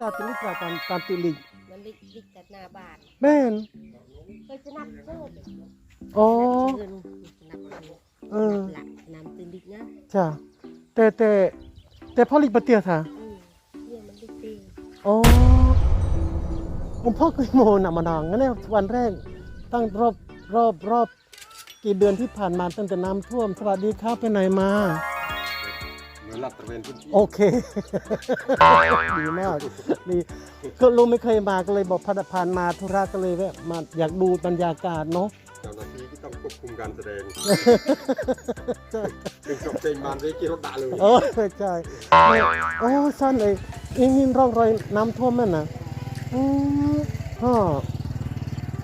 ตาตุลิตราตามตามตุลิกมันลิกลิกกับหน้าบ้านแม่นเคยสนับเสื้ออ๋อเงินสนับเงินเออหลักน้ำตื่นลิกนะจ้ะแต่แต่แต่พ่อลิกปะเตียค่ะอืมเนี่ยมันลิกตีอ๋อผมพ่อเคยโมหนักมาดองงั้นเนี่ยวันแรกตั้งรอบรอบรอบกี่เดือนที่ผ่านมาตั้งแต่น้ำท่วมสวัสดีครับไปไหนมา เหมือนลาดตระเวนพื้นที่โอเค ดีมากดีก็ลุงไม่เคยมาก็เลยบอกพัดผ่านมาธุระก็เลยแวะมาอยากดูบรรยากาศเนาะ เจ้าหน้าที่ที่ต้องควบคุมการแสดงเป็นจบเพลงมานเรกีรถด่าเลยเออใช่โอ้สั้นเลยนี่นี่ร่องรอยน้ำท่วมนั่นนะอืมฮะ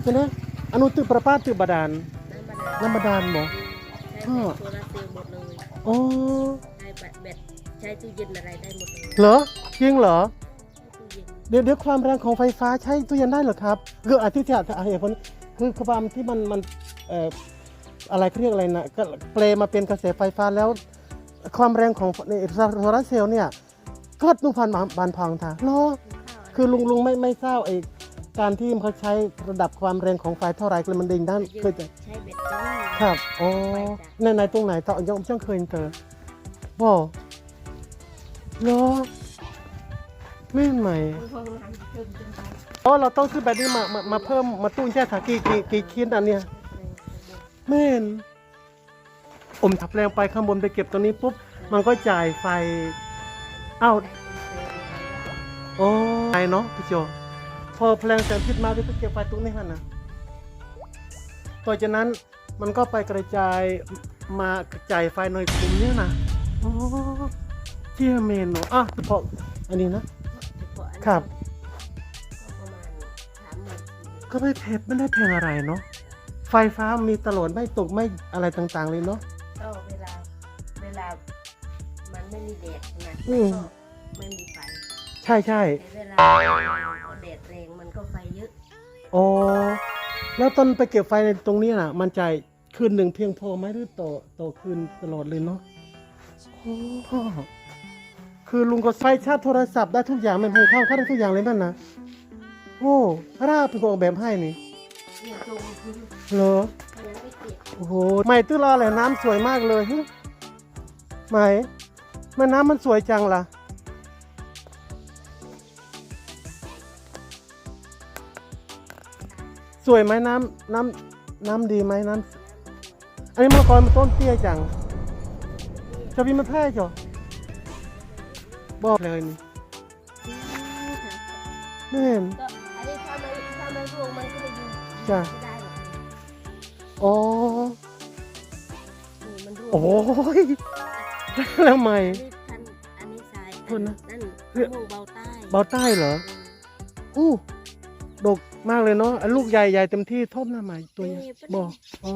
ใช่ไหมอนุตึกประปาตึกบาดาลน้ำบาดาลน้ำบาดาลบ่ใช้แบตโซลาร์เซลล์หมดเลยอ๋อใช้ แบตแบตใช้ตู้เย็นอะไรได้หมดเลยเหรอจริงเหรอใช้ตู้เย็นเดี๋ยวเดี๋ยวความแรงของไฟฟ้าใช้ตู้เย็นได้เหรอครับคืออาทิตย์ที่อาเหตุผลคือความที่มันมันเอ่ออะไรเขาเรียกอะไรนะก็เปลมาเป็นกระแสไฟฟ้าแล้ว ความแรงของในโซลาร์เซลล์เนี่ยก็นุ่พันบานพังท่าเหรอ คือลุงลุงไม่ไม่ทราบไอ้การที่เขาใช้ระดับความแรงของไฟเท่าไหรก็เลยมันดิ่งด้านเคยจะใช้แบตจ้าครับอ๋อในในตรงไหนต่อยังช่างเคยเจอ บ่เหรอแม่นไหม่อ๋อเราต้องซื้อแบตนี้มามามาเพิ่มมาตู้แช่ถังกี่กี่กี่คิดอันเนี้ยแม่นอมถับแรงไปข้างบนไปเก็บตัวนี้ปุ๊บ มันก็จ่ายไฟอ้าวโอ้ไฟเนาะพี่โจพอแพลงแสงอาทิตย์มาที่ไปเก็บไฟตรงนี้มันนะต่อจากนั้นมันก็ไปกระจายมาจ่ายไฟหน่อยกลุ่มนี้นะ โอ้เจียเมนเนาะอะเฉพาะอันนี้นะครับ ก็ประมาณสามหมื่นก็ไม่เพชรไม่ได้แพงอะไรเนาะไฟฟ้ามีตลอดไม่ตกไม่อะไรต่างๆเลยเนาะ ก็เวลาเวลามันไม่มีแดดนะอืมก็ไม่มีไฟใช่ใช่แต่เวลาแดดแรงมันก็ไฟเยอะอ๋อแล้วตอนไปเก็บไฟในตรงนี้น่ะ มันจ่ายคืนหนึ่งเพียงพอไหมหรือต่อต่อคืนตลอดเลยเนาะโอ้ คือลุงก็ไฟชาร์จโทรศัพท์ได้ทุกอย่างมันหุงข้าวข้าวได้ทุกอย่างเลยมันนะโอ้ราเป็นคนออกแบบให้นี่เนี่ยตรงคือเหรอมันยังไม่เก็บโอ้โหใหม่ตื้อรอเลยน้ำสวยมากเลยฮึใหม่แม่น้ำมันสวยจังล่ะ สวยไหมน้ำน้ำน้ำดีไหมน้ำอันนี้มะละกอมันต้นเตี้ยจัง จะพี่มาแพร่จ้ะบอกเลยนี่แม่นก็อันนี้ถ้าไม่ถ้าไม่ร่วงมันก็ไม่อยู่จ้ะ ไม่ได้หรอกอ๋อนี่มันร่วงโอ้ยแล้วใหม่อันนี้ท่านอันนี้ทรายคุณนะนั่นเพื่อมะม่วงเบาใต้เบาใต้เหรอ อู้ดกมากเลยเนาะอันลูกใหญ่ใหญ่เต็มที่ทบหน้าใหม่ตัวใหญ่บอกอ๋อ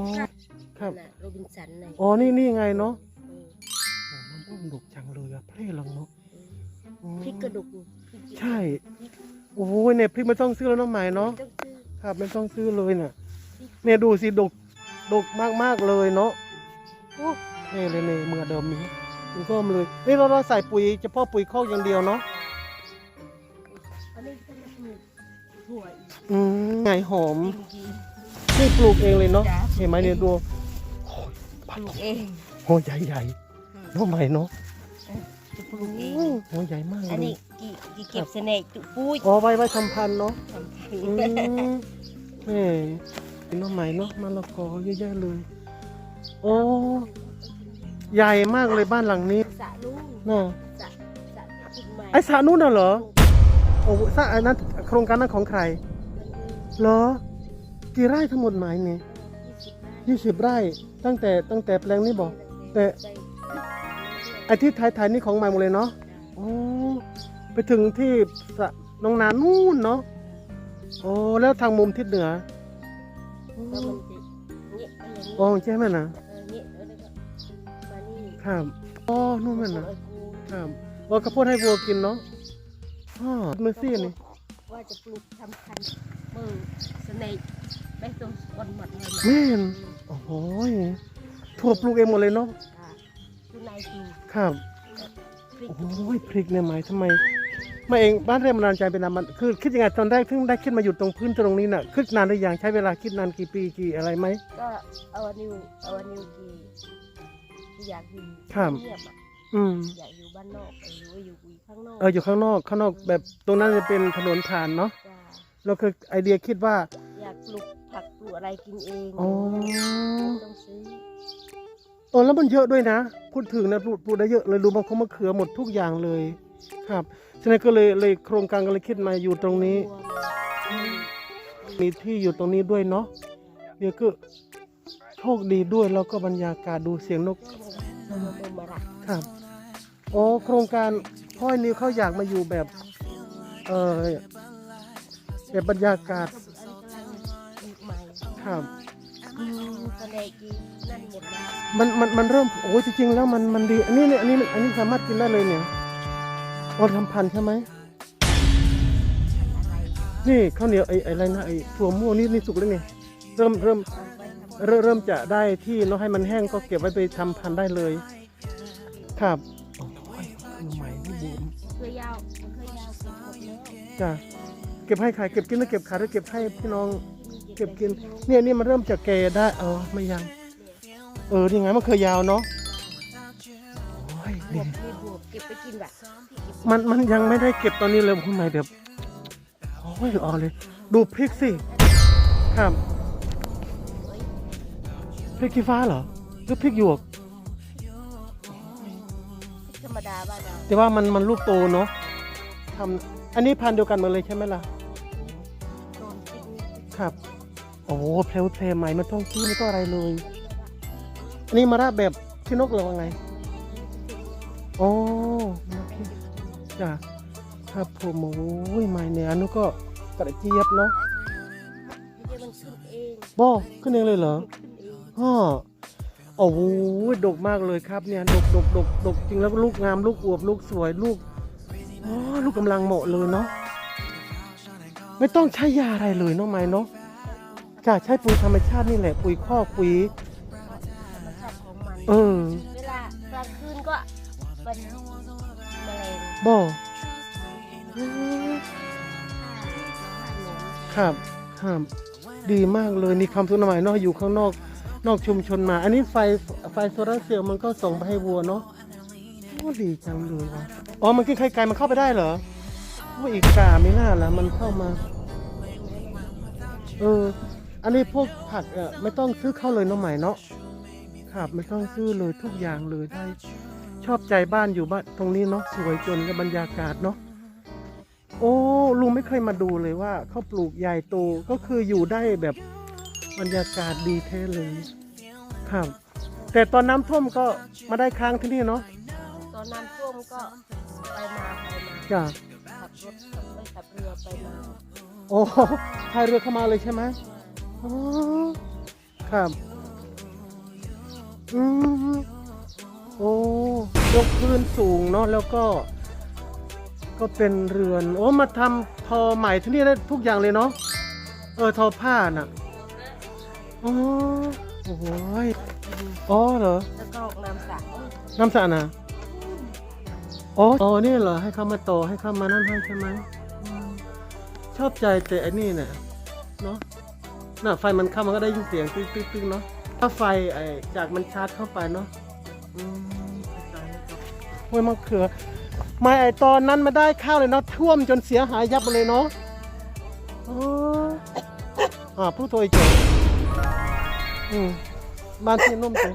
ครับ น่ะโรบินสันน่ะอ๋อนี่นี่ไงเนาะ อืมโอ้มะม่วงดกจังเลยอะเพร่ลังเนาะอ๋อพริกกระดูกพริกใช่ โอ้โหเนี่ยพริกไม่ต้องซื้อแล้วน้องใหม่เนาะต้องซื้อครับไม่ต้องซื้อเลยน่ะเนี่ยดูสิดกดกมากมากๆเลยเนาะโอ้นี่เลยนี่เมื่อเดิมนี้มันก็มาเลยนี่เราเราใส่ปุ๋ยเฉพาะปุ๋ยคอกอย่างเดียวเนาะอันนี้ก็จะปลูกถั่วอีกอืมไงหอมจริงนี่ปลูกเองเลยเนาะจ้ะเห็นไหมเนี่ยดูโอ้ยๆพัปดลูกเองโหใหญ่ใหญ่ๆ น้องใหม่เนาะจะปลูกเองโหใหญ่มากเลอันยนี้กี่กี่เก็บเสน่ห์จุปุ้ยอ๋อไว้ไว้ทำพันธุ์เนาะทำพันอืมแหม่เป็นน้องใหม่เนาะมะละกอเยอะแยะเลย โอ้ใหญ่มากเลยบ้านหลังนี้สระลูกน่ะสระสระขึ้นใหม่ไอ้สระนู่นน่ะเหรอโอ้สระอันนั้นโครงการนั้นของใครเหรอกี่ไร่ทั้งหมดหมายนี่ยี่สิบไร่ยี่สิบไร่ตั้งแต่ตั้งแต่แปลงนี้บอกแต่ ไอ้ที่ถ่ายถ่ายนี่ของใหม่หมดเลยเนาะโอ้ไปถึงที่สระน้องนานู่นเนาะโอ้แล้วทางมุมทิศเหนือแล้วมันจะเงี้ยอะไรเงี้ยโอ้ใช่ไหมนะเออเงี้ยแล้วก็มานี่ครับอ๋อนู่นมันนะไอ้กูครับว่าข้าวโพดให้วัวกินเนาะอ๋อมือซี่นี่ว่าจะปลูกทำพันธุ์มือเสน่ห์ไปตรงวันหมดเลยนะแม่นโอ้โหถั่วปลูกเองหมดเลยเนาะค่ะคือ นายปลูกครับพริกโอ้ยพริกเนี่ยหมายทำไมมาเองบ้านแรงบันดาลใจเป็นอะไรมันคือ คิดยังไงตอนแรกถึงได้ขึ้นมาอยู่ตรงพื้นตรงนี้น่ะคิดนานหรือยังใช้เวลาคิดนานกี่ปีกี่อะไรไหมก็เอานิวเอานิวกีอยากอยู่ครับเงียบอะอืมอยากอยู่บ้านนอกหรือว่าอยู่ข้างนอกเอออยู่ข้างนอกข้างนอกแบบตรงนั้นจะเป็นถนนผ่านเนาะจ้าเราคือไอเดียคิดว่า อยากปลูกผักปลูกอะไรกินเองอ๋อ ไม่ต้องซื้อ เออแล้วมันเยอะด้วยนะ พูดถึงนะปลูกได้เยอะเลยดูบางคนมะเขือหมดทุกอย่างเลยครับฉะนั้นก็เลยเลยโครงการก็เลยคิดมาอยู่ตรงนี้ มีที่อยู่ตรงนี้ด้วยเนาะเดี๋ยวก็โชคดีด้วยแล้วก็บรรยากาศดูเสียงนกครับโอ้โครงการพ่อยนิวเขาอยากมาอยู่แบบ เออแบบบรรยากาศครับอืมตอนแรกกีนั่นหมดแล้ว มันมันมันเริ่มโอ้ยจริงๆแล้วมันมันดีอันนี้เนี่ยอันนี้อันนี้สามารถกินได้เลยเนี่ยอ๋อทำพันใช่ไหมนี่ข้าวเหนียวไอ้ไออะไรนะไอ้ถั่วม่วงนี่นี่สุกแล้วเนี่ยเริ่มเริ่มเริ่มเริ่มจะได้ที่เนาะให้มันแห้งก็เก็บไว้ไปทำพันธุ์ได้เลย ครับโอ้ยใหม่นี่บูมเคยยาวเคยยาวจ้ะเก็บให้ขายเก็บกินแล้วเก็บขายแล้วเก็บให้พี่น้อง เก็บกิน เนี่ยนี่มันเริ่มจะแก่ได้เออไม่ยัง เออนี่ไงมันเคยยาวเนาะโอ้ยบนี่วบไม่บวบเก็บไปกินแบบที่เก็บมันมันยังไม่ได้เก็บตอนนี้เลยคุณหมายแบบโอ้ยอ่อนเลย ดูพริกสิครับพริกขี้ฟ้าเหรอหรือพริกหยวก ธรรมดาบ้านเราแต่ว่ามันมันลูกโตเนาะทำอันนี้พันธุ์เดียวกันหมดเลยใช่ไหมล่ะ โดนกินครับ โอ้โหเพลวเพลใหม่ไม่ต้องซื้อไม่ต้องอะไรเลย อันนี้มาระแบบชินกหรือว่าไง โอ้โอเคจ้ะครับผมโอ้ยใหม่เนี่ยอันนู้นก็กระเจี๊ยบเนาะที่เดียวมันขึ้นเองบอขึ้นเองเลยเหรอขึ้นเองฮ่อโอ้โหดกมากเลยครับเนี่ยดกดกดกดกจริงแล้วลูกงามลูกอวบลูกสวยลูกอ๋อลูกกำลังเหมาะเลยเนาะไม่ต้องใช้ยาอะไรเลยเนาะไม่เนาะจ้ะใช้ปุ๋ยธรรมชาตินี่แหละปุ๋ยคอกปุ๋ย เออเวลากลางคืนก็เป็นแมลงบอฆ่าหนูครับครับดีมากเลยนี่คำสุนหมายเนาะอยู่ข้างนอกนอกชุมชนมา อันนี้ไฟไฟโซลาร์เซลล์มันก็ส่งไปให้วัวเนาะโอ้ดีจังเลยว่ะอ๋อมันกินไข่ไก่มันเข้าไปได้เหรอว่าอีกกาไม่น่าละมันเข้ามา เออ อันนี้พวกผักอะไม่ต้องซื้อเข้าเลยเนาะใหม่เนาะ ครับไม่ต้องซื้อเลยทุกอย่างเลยได้ ชอบใจบ้านอยู่บ้านตรงนี้เนาะสวยจนกับบรรยากาศเนาะโอ้ลุงไม่เคยมาดูเลยว่าเขาปลูกใหญ่โตก็คืออยู่ได้แบบบรรยากาศดีแท้เลยครับ แต่ตอนน้ำท่วมก็มาได้ค้างที่นี่เนาะตอนน้ำท่วมก็ไปมาไปมาจ้ะขับรถไปขับเรือไปมาโอ้พายเรือเข้ามาเลยใช่ไหมอ๋อครับ อืมโอ้ยกพื้นสูงเนาะแล้วก็ ก็เป็นเรือน โอ้มาทำทอใหม่ที่นี่ได้ทุกอย่างเลยเนาะเออทอผ้าน่ะอ๋อโอ้โหยอ๋อเหรอแล้วก็น้ำสระน้ำสระนะอ๋ออ๋อนี่เหรอให้เข้ามาต่อให้เข้ามานั่นให้ใช่ไหมอืมชอบใจแต่อันนี้เนี่ยเนาะน่ะไฟมันเข้ามันก็ได้ยินเสียงตึ๊กตึ๊กตึ๊กเนาะ ถ้าไฟไอ้จากมันชาร์จเข้าไปเนาะอืมเข้าใจแล้วครับโอ้ยมะเขือ ไม่ไอตอนนั้นมาได้ข้าวเลยเนาะท่วมจนเสียหายยับหมดเลยเนาะอ๋ออ่าผู้โทรอีกเจออืมบ้านที่นุ่มจัง